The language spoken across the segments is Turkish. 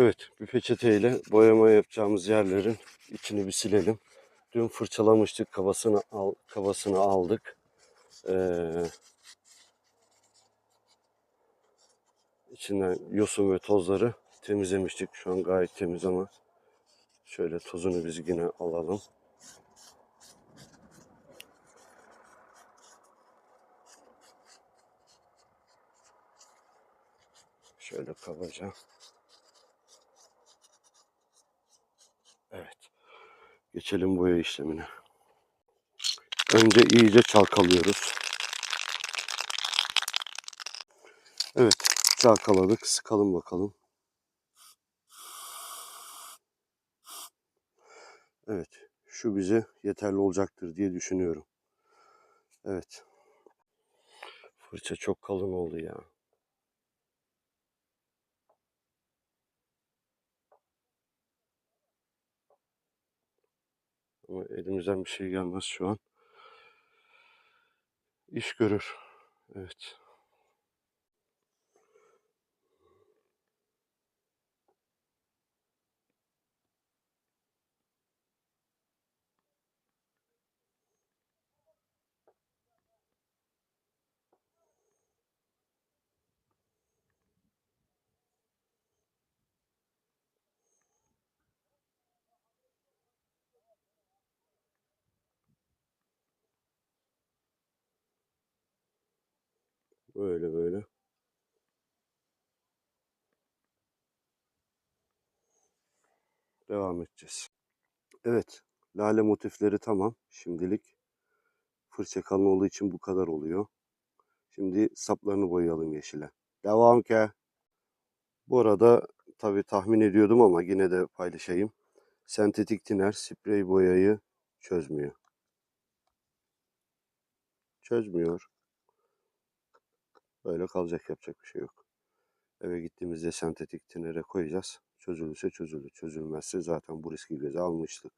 Evet, bir peçeteyle boyama yapacağımız yerlerin içini bir silelim. Dün fırçalamıştık, kabasını al, kabasını aldık. Ee, içinden yosun ve tozları temizlemiştik. Şu an gayet temiz ama şöyle tozunu biz yine alalım. Şöyle kabaca. Evet. Geçelim boya işlemine. Önce iyice çalkalıyoruz. Evet. Çalkaladık. Sıkalım bakalım. Evet. Şu bize yeterli olacaktır diye düşünüyorum. Evet. Fırça çok kalın oldu ya. Ama elimizden bir şey gelmez şu an. İş görür. Evet. Böyle böyle. Devam edeceğiz. Evet. Lale motifleri tamam. Şimdilik fırça kalın olduğu için bu kadar oluyor. Şimdi saplarını boyayalım yeşile. Devam ke. Bu arada tabi tahmin ediyordum ama yine de paylaşayım. Sentetik tiner sprey boyayı çözmüyor. Çözmüyor. Böyle kalacak yapacak bir şey yok. Eve gittiğimizde sentetik tinere koyacağız. Çözülürse çözülür. Çözülmezse zaten bu riski göze almıştık.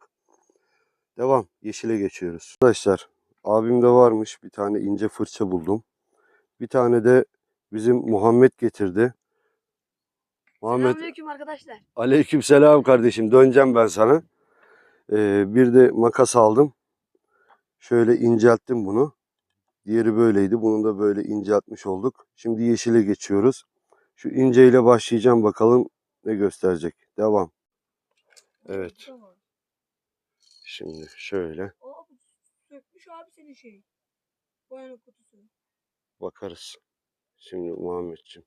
Devam. Yeşile geçiyoruz. Arkadaşlar abimde varmış bir tane ince fırça buldum. Bir tane de bizim Muhammed getirdi. Muhammed Selamünaleyküm arkadaşlar. Aleykümselam kardeşim. Döneceğim ben sana. Ee, bir de makas aldım. Şöyle incelttim bunu. Diğeri böyleydi. Bunu da böyle inceltmiş olduk. Şimdi yeşile geçiyoruz. Şu inceyle başlayacağım bakalım ne gösterecek. Devam. Evet. Şimdi şöyle Abi sökmüş abi senin şey. Boyanın kutusu. bakarız. Şimdi Muhammedciğim.